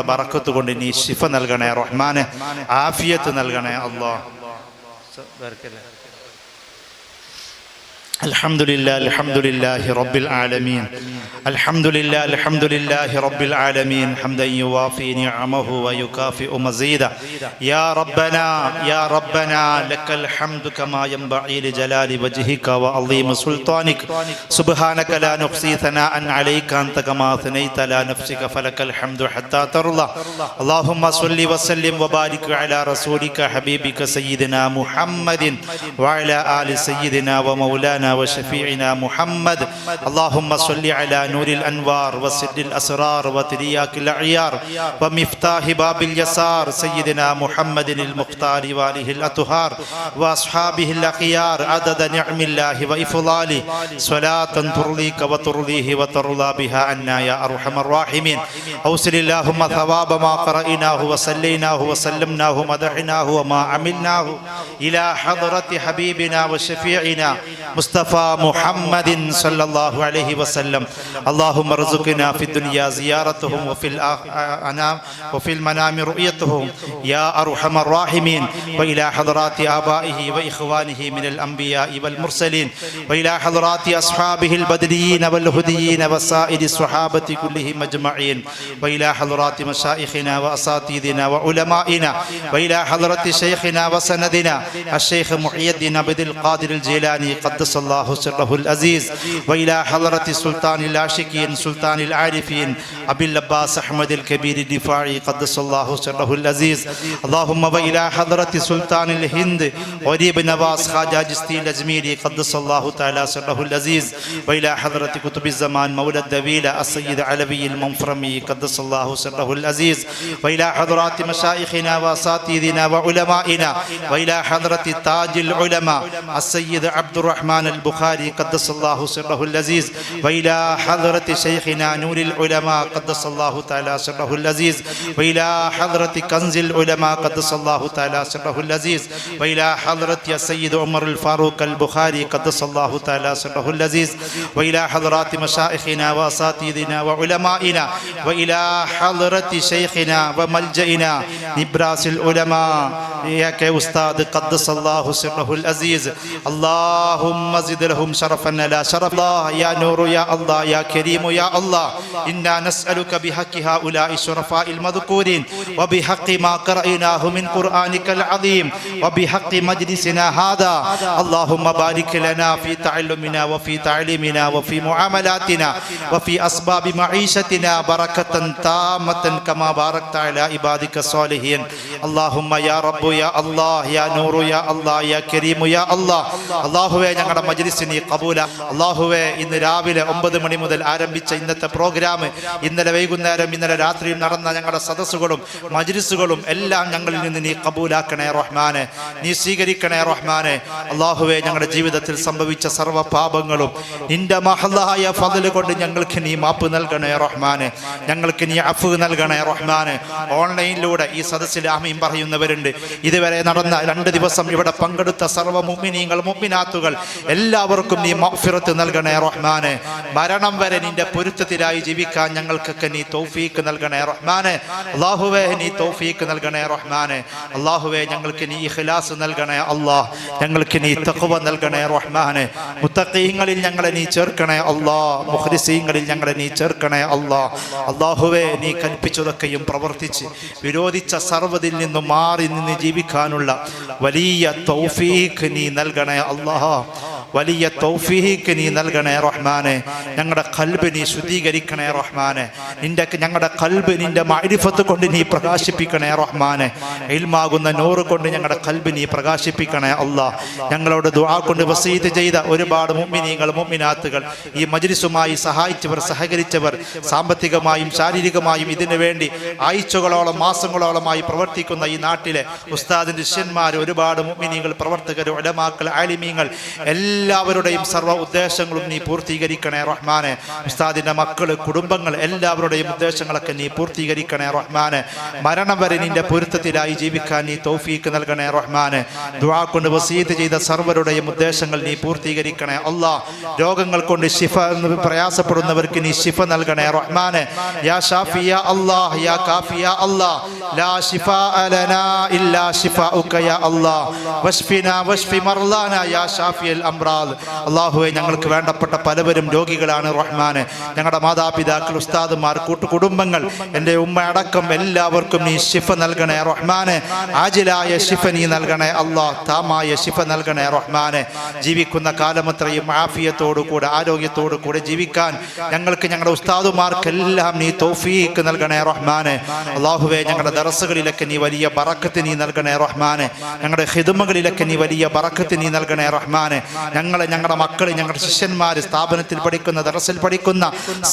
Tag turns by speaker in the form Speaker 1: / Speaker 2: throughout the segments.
Speaker 1: ബറക്കത്ത് കൊണ്ട് നീ ശിഫ നൽകണേ റഹ്മാനെ ആഫിയത്ത് നൽകണേ അള്ളാഹ് الحمد لله الحمد لله رب العالمين. الحمد لله الحمد لله رب العالمين. حمدا يوافي نعمه ويكافئ مزيدا يا ربنا يا ربنا لك الحمد كما ينبغي لجلال وجهك وعظيم سلطانك. سبحانك لا نحصي ثناء عليك أنت كما ثنيت على نفسك فلك الحمد حتى ترضى. اللهم صل وسلم وبارك على رسولك حبيبك سيدنا محمد وعلى آل سيدنا ومولانا وشفيعنا محمد. اللهم صل على نور الأنوار وسد الأسرار وترياك الأعيار ومفتاح باب اليسار سيدنا محمد المختار وآله الأطهار وأصحابه الأخيار عدد نعم الله وإفضاله. صلاة ترضيك وترضيه وترضى بها عنا يا أرحم الراحمين. أوصل اللهم ثواب ما قرأناه وصليناه وسلمناه مدحناه وما عملناه إلى حضرة حبيبنا وشفيعنا مصطفى محمد صلى الله عليه وسلم. اللهم ارزقنا في الدنيا زيارتهم وفي الأنام وفي المنام رؤيتهم. يا أرحم الراحمين. وإلى حضرات آبائه وإخوانه من الأنبياء والمرسلين. وإلى حضرات أصحابه البدريين والهديين وسائر الصحابة كلهم أجمعين. وإلى حضرات مشايخنا وأساتذنا وعلمائنا. وإلى حضرة شيخنا وسندنا. الشيخ محي الدين عبد القادر الجيلاني قدس الله سره العزيز وإلى حضرة سلطان العاشقين سلطان العارفين أبي العباس أحمد الكبير الدفاعي قدس الله سره العزيز. اللهم وإلى حضرة سلطان الهند غريب نواس خواجة جستي الأجميري قدس الله تعالى سره العزيز. وإلى حضرة كتب الزمان مولى الدبيلة السيد علوي المنفرمي قدس الله سره العزيز. وإلى حضرات مشايخنا وأساتذنا وعلمائنا. وإلى حضرة تاج العلماء السيد عبد الرحمن البخاري قدس الله سره العزيز وإلى حضرة شيخنا نور العلماء قدس الله تعالى سره العزيز وإلى حضرة كنز العلماء قدس الله تعالى سره العزيز وإلى حضرة السيد عمر الفاروق البخاري قدس الله تعالى سره العزيز وإلى حضرات مشايخنا وأساتذنا وعلمائنا وإلى حضرة شيخنا وملجئنا نبراس العلماء ياك أستاذ قدس الله سره العزيز اللهم وزد لهم شرفا. لا شرف. الله يا نور يا الله يا كريم يا الله. إنا نسألك بحق هؤلاء الشرفاء المذكورين وبحق ما قرأناه من قرآنك العظيم وبحق مجلسنا هذا. اللهم بارك لنا في تعلمنا وفي تعليمنا وفي معاملاتنا وفي أسباب معيشتنا بركة تامة كما باركت على عبادك الصالحين. اللهم يا رب يا الله يا نور يا الله يا كريم يا الله. اللهم يا മജ്ലിസിനെ കബൂല അള്ളാഹുവെ ഇന്ന് രാവിലെ ഒമ്പത് മണി മുതൽ ആരംഭിച്ച ഇന്നത്തെ പ്രോഗ്രാം ഇന്നലെ വൈകുന്നേരം ഇന്നലെ രാത്രിയും നടന്ന ഞങ്ങളുടെ സദസ്സുകളും മജ്ലിസുകളും എല്ലാം ഞങ്ങളിൽ നിന്ന് നീ കബൂലാക്കണേ റഹ്മാനെ. നീ സ്വീകരിക്കണേ റഹ്മാനെ. അള്ളാഹുവെ ഞങ്ങളുടെ ജീവിതത്തിൽ സംഭവിച്ച സർവ പാപങ്ങളും നിന്റെ മഹലായ ഫതിൽ കൊണ്ട് ഞങ്ങൾക്ക് നീ മാപ്പ് നൽകണേ റഹ്മാനെ. ഞങ്ങൾക്ക് നീ അഫ് നൽകണേ റഹ്മാനെ. ഓൺലൈനിലൂടെ ഈ സദസ്സിൽ ആമീൻ പറയുന്നവരുണ്ട്. ഇതുവരെ നടന്ന രണ്ട് ദിവസം ഇവിടെ പങ്കെടുത്ത സർവ മുമ്മിനീങ്ങൾ മുമ്മിനാത്തുകൾ എല്ലാവർക്കും നീ മഫിറത്ത് നൽകണേ റഹ്മാനെ. മരണം വരെ നിന്റെ പൊരുത്തത്തിലായി ജീവിക്കാൻ ഞങ്ങൾക്കൊക്കെ നീ തൗഫീക്ക് നൽകണേ റഹ്മാനെ. അള്ളാഹുവേ നീ തൗഫീക്ക് നൽകണേ റഹ്മാനെ. അള്ളാഹുവേ ഞങ്ങൾക്ക് നീ ഇഖ്ലാസ് നൽകണേ അള്ളാഹ് ഞങ്ങൾക്ക് നീ തഖ്വ നൽകണേ റഹ്മാനെ. മുത്തഖീങ്ങളിൽ ഞങ്ങളെ നീ ചേർക്കണേ അള്ളാഹ് മുഖ്ലിസീങ്ങളിൽ ഞങ്ങളെ നീ ചേർക്കണേ അള്ളാഹ് അള്ളാഹുവേ നീ കൽപ്പിച്ചതൊക്കെയും പ്രവർത്തിച്ച് വിരോധിച്ച സർവതിൽ നിന്നും മാറി നിന്ന് ജീവിക്കാനുള്ള വലിയ തൗഫീഖ് നീ നൽകണേ അള്ളാഹ് വലിയ തൗഫീഖ് നീ നൽകണേ റഹ്മാനെ. ഞങ്ങളുടെ കൽബ് നീ ശുദ്ധീകരിക്കണേ റഹ്മാനെ. നിന്റെ ഞങ്ങളുടെ കൽബ് നിന്റെ മൈരിഫത്ത് കൊണ്ട് നീ പ്രകാശിപ്പിക്കണേ റഹ്മാനെ. എൽമാകുന്ന നൂറ് കൊണ്ട് ഞങ്ങളുടെ കൽബ് നീ പ്രകാശിപ്പിക്കണേ അല്ല. ഞങ്ങളോട് ദുആ കൊണ്ട് വസീത് ചെയ്ത ഒരുപാട് മുമ്മിനീങ്ങൾ മുമ്മിനാത്തുകൾ ഈ മജ്ലിസുമായി സഹായിച്ചവർ സഹകരിച്ചവർ സാമ്പത്തികമായും ശാരീരികമായും ഇതിനു വേണ്ടി ആഴ്ചകളോളം മാസങ്ങളോളമായി പ്രവർത്തിക്കുന്ന ഈ നാട്ടിലെ ഉസ്താദിന്റെ ശിഷ്യന്മാർ ഒരുപാട് മുമ്മിനീങ്ങൾ പ്രവർത്തകർ ഉലമാക്കൾ ആലിമീങ്ങൾ എല്ലാ എല്ലാവരുടെയും സർവ ഉദ്ദേശങ്ങളും നീ പൂർത്തീകരിക്കണേ റഹ്മാനെ. ഉസ്താദിന്റെ മക്കൾ കുടുംബങ്ങൾ എല്ലാവരുടെയും ഉദ്ദേശങ്ങളൊക്കെ നീ പൂർത്തീകരിക്കണേ റഹ്മാനെ. മരണം വരെ നിന്റെ പൊരുത്തത്തിലായി ജീവിക്കാൻ നീ തൗഫീക്ക് നൽകണേ റഹ്മാനെ. ദുവാ കൊണ്ട് വസീത് ചെയ്ത സർവരുടെയും ഉദ്ദേശങ്ങൾ നീ പൂർത്തീകരിക്കണേ അല്ലാ രോഗങ്ങൾ കൊണ്ട് ശിഫ എന്ന് പ്രയാസപ്പെടുന്നവർക്ക് നീ ശിഫ നൽകണേ റഹ്മാനെ. യാ ഷാഫിയ അല്ലാഹ് യാ കാഫിയ അല്ലാഹ്. ലാ ശിഫാഅ ലനാ ഇല്ലാ ശിഫാഉക യാ അല്ലാഹ്. വഷ്ഫിനാ വഷ്ഫി മർലാന യാ ഷാഫിയൽ അംറാദ്. അല്ലാഹുവേ ഞങ്ങൾക്ക് വേണ്ടപ്പെട്ട പലവരും രോഗികളാണ് റഹ്മാന്. ഞങ്ങളുടെ മാതാപിതാക്കൾ ഉസ്താദുമാർ കൂട്ടുകുടുംബങ്ങൾ എന്റെ ഉമ്മ അടക്കം എല്ലാവർക്കും നീ ശിഫ നൽകണേ റഹ്മാന്. ആജിലായ ശിഫ നീ നൽകണേ അള്ളാഹ് താമായ ശിഫ നൽകണേ റഹ്മാന്. ജീവിക്കുന്ന കാലമത്രയും ആഫിയത്തോടു കൂടെ ആരോഗ്യത്തോടു കൂടെ ജീവിക്കാൻ ഞങ്ങൾക്ക് ഞങ്ങളുടെ ഉസ്താദുമാർക്കെല്ലാം നീ തോഫീക്ക് നൽകണേ റഹ്മാന്. അള്ളാഹുവെ ഞങ്ങളുടെ ദറസുകളിലൊക്കെ നീ വലിയ ബറക്കത്ത് നീ നൽകണേ റഹ്മാനെ. ഞങ്ങളുടെ ഹിതുമകളിലൊക്കെ നീ വലിയ ബറക്കത്ത് നീ നൽകണേ റഹ്മാനെ. ഞങ്ങളെ ഞങ്ങളുടെ മക്കൾ ഞങ്ങളുടെ ശിഷ്യന്മാർ സ്ഥാപനത്തിൽ പഠിക്കുന്ന ദറസിൽ പഠിക്കുന്ന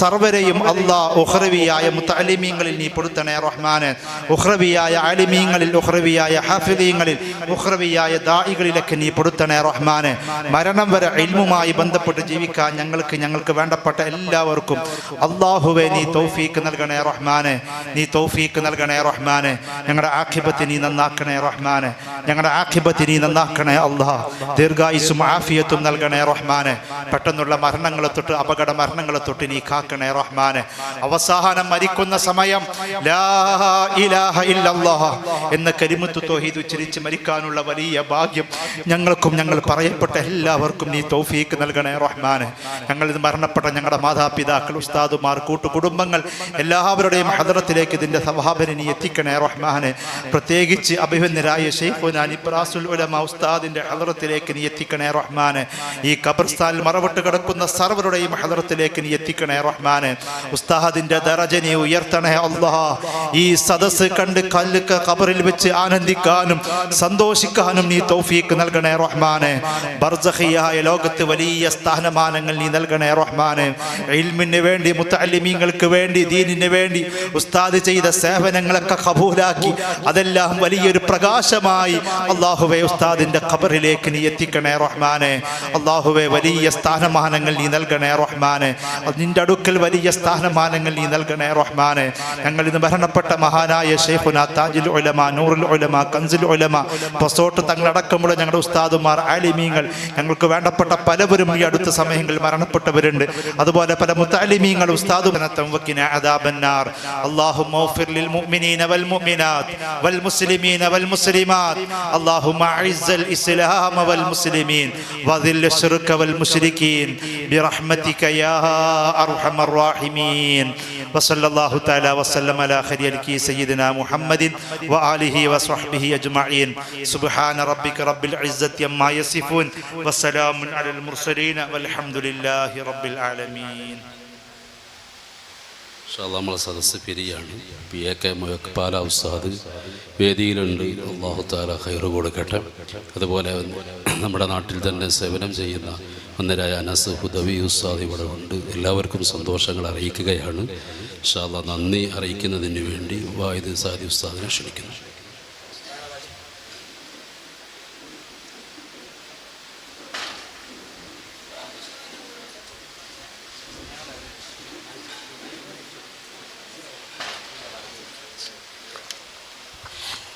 Speaker 1: സർവരെയും അള്ളാഹ് ഉഹ്റവിയായ മുത്തലിമീങ്ങളിൽ നീ പൊടുത്തണേ റഹ്മാനെ. ഉഹ്റവിയായ അലിമീങ്ങളിൽ ഉഹ്റവിയായ ഹാഫിദീങ്ങളിൽ ഉഹ്റവിയായ ദായികളിലൊക്കെ നീ പൊടുത്തണേ റഹ്മാനെ. മരണം വരെ ഇൽമുമായി ബന്ധപ്പെട്ട് ജീവിക്കാൻ ഞങ്ങൾക്ക് ഞങ്ങൾക്ക് വേണ്ടപ്പെട്ട എല്ലാവർക്കും അള്ളാഹുവെ നീ തൗഫീക്ക് നൽകണേ റഹ്മാനെ. നീ തൗഫീക്ക് നൽകണേ റഹ്മാനെ ഞങ്ങളുടെ ആഖിബത്ത് നീ നന്നാക്കണേ റഹ്മാനെ ഞങ്ങളുടെ ആഖിബത്ത് നീ നന്നാക്കണേ അള്ളാഹ ദീർഘായുസും ആഫിയത്തും നൽകണേ റഹ്മാനെ. പെട്ടെന്നുള്ള മരണങ്ങളെ തൊട്ട് അപകട മരണങ്ങളെ തൊട്ട് നീ കാക്കണേ റഹ്മാനെ. അവസാനം മരിക്കുന്ന സമയം എന്ന കരിമുത്ത് തോഹീദ് ഉച്ചരിച്ച് മരിക്കാനുള്ള വലിയ ഭാഗ്യം ഞങ്ങൾക്കും ഞങ്ങൾ പറയപ്പെട്ട എല്ലാവർക്കും നീ തൗഫീക്ക് നൽകണേ റഹ്മാനെ. ഞങ്ങൾ ഇത് മരണപ്പെട്ട ഞങ്ങളുടെ മാതാപിതാക്കൾ ഉസ്താദുമാർ കൂട്ടുകുടുംബങ്ങൾ എല്ലാവരുടെയും ഹദറത്തിലേക്ക് ഇതിന്റെ സ്വഭാവനെ നീ എത്തിക്കണേ റഹ്മാനെ. പ്രത്യേകിച്ച് അഭിമന്യരായ ഷെയ്ഖുനാൻ ഇബ്രാസുൽ ഉലമ ഉസ്താദിന്റെ ഹദറത്തിലേക്ക് നീ എത്തിക്കണേ റഹ്മാനെ. ഈ കബർസ്ഥാനിൽ മറവിട്ട് കിടക്കുന്ന സർവരുടെയും ഹദറത്തിലേക്ക് നീ എത്തിക്കണേ റഹ്മാനെ. ഉസ്താദിന്റെ ദറജ നീ ഉയർത്തണേ അള്ളഹ ഈ സദസ് കണ്ട് കല്ലുക്ക് കബറിൽ വെച്ച് ആനന്ദിക്കാനും സന്തോഷിക്കാനും നീ തൗഫീക്ക് നൽകണേ റഹ്മാനെ. ബർസഖിയായ ലോകത്ത് വലിയ സ്ഥാനമാനങ്ങൾ നീ നൽകണേ റഹ്മാനെ. ഇൽമിന് വേണ്ടി മുത്തലിമീങ്ങൾക്ക് വേണ്ടി ദീനിന് വേണ്ടി ഉസ്താദ് ചെയ്ത സേവനങ്ങളൊക്കെ കബൂലാക്കി. അതെല്ലാം വലിയൊരു പ്രകാശമായി അള്ളാഹുവെ ഉസ്താദിന്റെ ഖബറിലേക്ക് നീ എത്തിക്കണേ റഹ്മാനെ. അള്ളാഹുവെ വലിയ സ്ഥാനമാനങ്ങൾ നീ നൽകണേ റഹ്മാനെ. നിന്റെ അടുക്കൽ വലിയ സ്ഥാനമാനങ്ങൾ നീ നൽകണേ റഹ്മാനെ. ഞങ്ങൾ ഇന്ന് മരണപ്പെട്ട മഹാനായ ഷെയ്ഖുന താജിൽ ഒലമ നൂറുൽ ഒലമ കൻസിൽ ഒലമ പൊസോട്ട് തങ്ങളടക്കമുള്ള ഞങ്ങളുടെ ഉസ്താദുമാർ ആലിമീങ്ങൾ ഞങ്ങൾക്ക് വേണ്ടപ്പെട്ട പലവരും ഈ അടുത്ത സമയങ്ങളിൽ മരണപ്പെട്ടവരുണ്ട്. അതുപോലെ പല മുത്താലിമീങ്ങൾ ഉസ്താദുനത്തം വക്കിനാർ അള്ളാഹു والمؤمنات والمسلمين والمسلمات اللهم اعز الاسلام والمسلمين وذل الشرك والمشركين برحمتك يا ارحم الراحمين وصلى الله تعالى وسلم على خير سيدنا محمد وآله وصحبه أجمعين سبحان ربك رب العزة عما يصفون وسلام على المرسلين والحمد لله رب العالمين
Speaker 2: നമ്മളെ സദസ്സ് പിരിയാണ്. പി എ കെ ഉസ്താദ് വേദിയിലുണ്ട്. അള്ളാഹു താല ഹൈറ് കൊടുക്കട്ടെ. അതുപോലെ നമ്മുടെ നാട്ടിൽ തന്നെ സേവനം ചെയ്യുന്ന ഒന്നരായ അനസ് ഹുദവി ഉസ്താദ് ഇവിടെ ഉണ്ട്. എല്ലാവർക്കും സന്തോഷങ്ങൾ അറിയിക്കുകയാണ്. ഷാല്ല നന്ദി അറിയിക്കുന്നതിന് വേണ്ടി വായുദ് സാദി ഉസ്താദിനെ ക്ഷണിക്കുന്നു.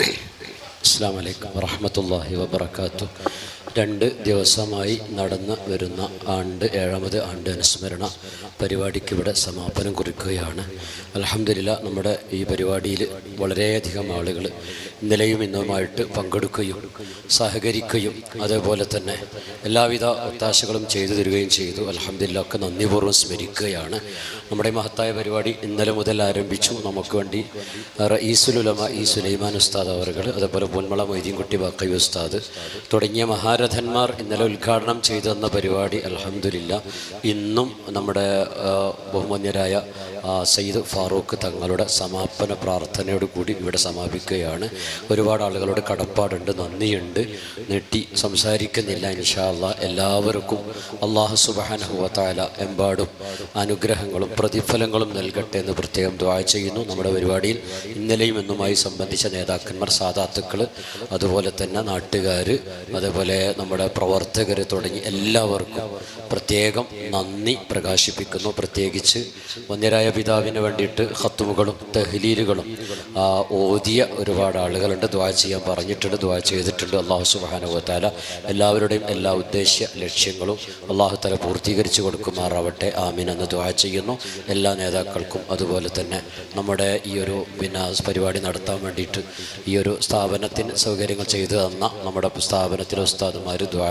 Speaker 3: അസ്സാം വലൈക്കും വറഹമത്തല്ലാഹി വബർക്കാത്തു രണ്ട് ദിവസമായി നടന്നു വരുന്ന ആണ്ട് ഏഴാമത് ആണ്ട് അനുസ്മരണ. പരിപാടിക്ക് ഇവിടെ സമാപനം കുറിക്കുകയാണ്. അലഹമില്ല നമ്മുടെ ഈ പരിപാടിയിൽ വളരെയധികം ആളുകൾ ഇന്നലെയും ഇന്നുമായിട്ട് പങ്കെടുക്കുകയും സഹകരിക്കുകയും അതേപോലെ തന്നെ എല്ലാവിധ ഒത്താശകളും ചെയ്തു തരികയും ചെയ്തു. അലഹമില്ല ഒക്കെ നന്ദിപൂർവം സ്മരിക്കുകയാണ്. നമ്മുടെ മഹത്തായ പരിപാടി ഇന്നലെ മുതൽ ആരംഭിച്ചു. നമുക്ക് വേണ്ടി ഈസുലുലമ ഈ സുലൈമാൻ ഉസ്താദ് അവറുകൾ അതേപോലെ പൊന്മള മൊയ്തീൻകുട്ടി ബാക്കി ഉസ്താദ് തുടങ്ങിയ മഹാരഥന്മാർ ഇന്നലെ ഉദ്ഘാടനം ചെയ്തു തന്ന പരിപാടി. അലഹമില്ല ഇന്നും നമ്മുടെ ബഹുമാന്യരായ സയ്യിദ് ഫാറൂഖ് തങ്ങളുടെ സമാപന പ്രാർത്ഥനയോട് കൂടി ഇവിടെ സമാപിക്കുകയാണ്. ഒരുപാട് ആളുകളോട് കടപ്പാടുണ്ട് നന്ദിയുണ്ട്. നീട്ടി സംസാരിക്കുന്നില്ല ഇൻഷാല്ല എല്ലാവർക്കും അള്ളാഹു സുബാനഹുവത്തായ എമ്പാടും അനുഗ്രഹങ്ങളും പ്രതിഫലങ്ങളും നൽകട്ടെ എന്ന് പ്രത്യേകം ദ്വാ ചെയ്യുന്നു. നമ്മുടെ പരിപാടിയിൽ ഇന്നലെയും എന്നുമായി സംബന്ധിച്ച നേതാക്കന്മാർ സാധാത്തുക്കൾ അതുപോലെ തന്നെ നാട്ടുകാർ അതുപോലെ നമ്മുടെ പ്രവർത്തകർ തുടങ്ങി എല്ലാവർക്കും പ്രത്യേകം നന്ദി പ്രകാശിപ്പിക്കുന്നു. പ്രത്യേകിച്ച് വന്യരായ പിതാവിന് വേണ്ടിയിട്ട് ഹത്തുമുകളും തെഹ്ലീലുകളും ഓതിയ ഒരുപാട് ആളുകളുണ്ട്. ദ്വാ ചെയ്യാൻ പറഞ്ഞിട്ടുണ്ട് ദ്വാ ചെയ്തിട്ടുണ്ട്. അള്ളാഹു സുബാനുവത്താല എല്ലാവരുടെയും എല്ലാ ഉദ്ദേശ്യ ലക്ഷ്യങ്ങളും അള്ളാഹു തല പൂർത്തീകരിച്ചു കൊടുക്കുമാറാവട്ടെ. ആമീൻ എന്ന് ദ്വാ ചെയ്യുന്നു. എല്ലാ നേതാക്കൾക്കും അതുപോലെ തന്നെ നമ്മുടെ ഈ ഒരു പിന്നെ പരിപാടി നടത്താൻ വേണ്ടിയിട്ട് ഈ ഒരു സ്ഥാപനത്തിന് സൗകര്യങ്ങൾ ചെയ്തു തന്ന നമ്മുടെ സ്ഥാപനത്തിലെ ഉസ്താദുമാർ ദ്വാ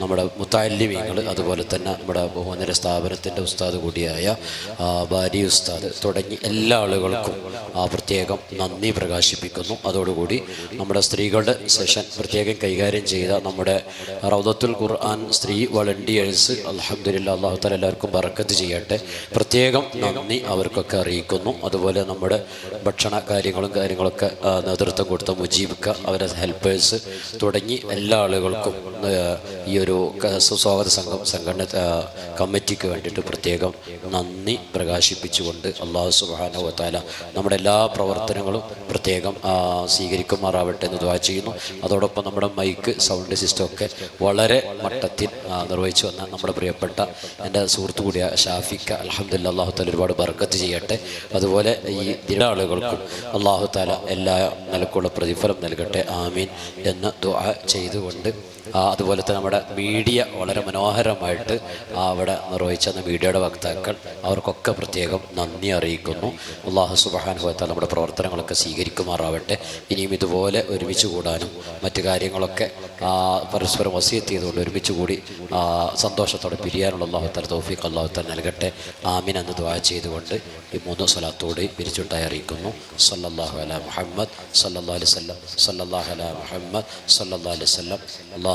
Speaker 3: നമ്മുടെ മുത്താലിമീങ്ങൾ അതുപോലെ തന്നെ നമ്മുടെ ബഹുമാനര സ്ഥാപനത്തിന്റെ ഉസ്താദ് കൂടിയായ ബാരി ഉസ്താദ് തുടങ്ങി എല്ലാ ആളുകൾക്കും പ്രത്യേകം നന്ദി പ്രകാശിപ്പിക്കുന്നു. അതോടുകൂടി നമ്മുടെ സ്ത്രീകളുടെ സെഷൻ പ്രത്യേകം കൈകാര്യം ചെയ്ത നമ്മുടെ റൗദത്തുൽ ഖുർആൻ സ്ത്രീ വളണ്ടിയേഴ്സ് അലഹമില്ല അള്ളാഹു താല എല്ലാവർക്കും ബറക്കത്ത് ചെയ്യട്ടെ. പ്രത്യേകം നന്ദി അവർക്കൊക്കെ അറിയിക്കുന്നു. അതുപോലെ നമ്മുടെ ഭക്ഷണ കാര്യങ്ങളും കാര്യങ്ങളൊക്കെ നേതൃത്വം കൊടുത്ത മുജീബ്ക്ക അവരെ ഹെൽപ്പേഴ്സ് തുടങ്ങി എല്ലാ ആളുകൾക്കും ഈ ഒരു സ്വാഗത സംഘം സംഘടന കമ്മിറ്റിക്ക് വേണ്ടിയിട്ട് പ്രത്യേകം നന്ദി പ്രകാശിപ്പിച്ചുകൊണ്ട് അള്ളാഹു സുബാനുവത്താല നമ്മുടെ എല്ലാ പ്രവർത്തനങ്ങളും പ്രത്യേകം സ്വീകരിക്കുമാറാവട്ടെ എന്ന് ദ്വാ ചെയ്യുന്നു. അതോടൊപ്പം നമ്മുടെ മൈക്ക് സൗണ്ട് സിസ്റ്റം ഒക്കെ വളരെ മട്ടത്തിൽ നിർവഹിച്ചു വന്ന നമ്മുടെ പ്രിയപ്പെട്ട എന്റെ സുഹൃത്തു കൂടിയ ഷാഫിക്ക അലഹമ്മദില്ല അള്ളാഹു താല ഒരുപാട് ബർക്കത്ത് ചെയ്യട്ടെ. അതുപോലെ ഈ ദിനാളുകൾക്കും അള്ളാഹുത്താല അള്ളാഹു താല എല്ലാ നിലക്കുള്ള പ്രതിഫലം നൽകട്ടെ. ആമീൻ എന്ന് ദുആ ചെയ്തുകൊണ്ട് അതുപോലെ തന്നെ നമ്മുടെ മീഡിയ വളരെ മനോഹരമായിട്ട് അവിടെ നിർവഹിച്ച മീഡിയയുടെ വക്താക്കൾ അവർക്കൊക്കെ പ്രത്യേകം നന്ദി അറിയിക്കുന്നു. അള്ളാഹു സുബാനുഭവത്താൽ നമ്മുടെ പ്രവർത്തനങ്ങളൊക്കെ സ്വീകരിക്കുമാറാവട്ടെ. ഇനിയും ഇതുപോലെ ഒരുമിച്ച് കൂടാനും മറ്റു കാര്യങ്ങളൊക്കെ പരസ്പരം വസിയത്ത് ചെയ്തുകൊണ്ട് ഒരുമിച്ച് കൂടി സന്തോഷത്തോടെ പിരിയാനുള്ള അള്ളാഹു തോഫിക് അള്ളാഹു തല നൽകട്ടെ. ആമിൻ എന്ന് ദ്വാ ചെയ്തുകൊണ്ട് ഈ മൂന്ന് സ്വലാത്തോടെ പിരിച്ചുണ്ടായി അറിയിക്കുന്നു. സല്ലല്ലാഹു അല മുഹമ്മദ് സല്ലല്ലാഹു അലൈഹി വസല്ലം സല്ലല്ലാഹു അല മുഹമ്മദ് സല്ലല്ലാഹു അലൈഹി വസല്ലം.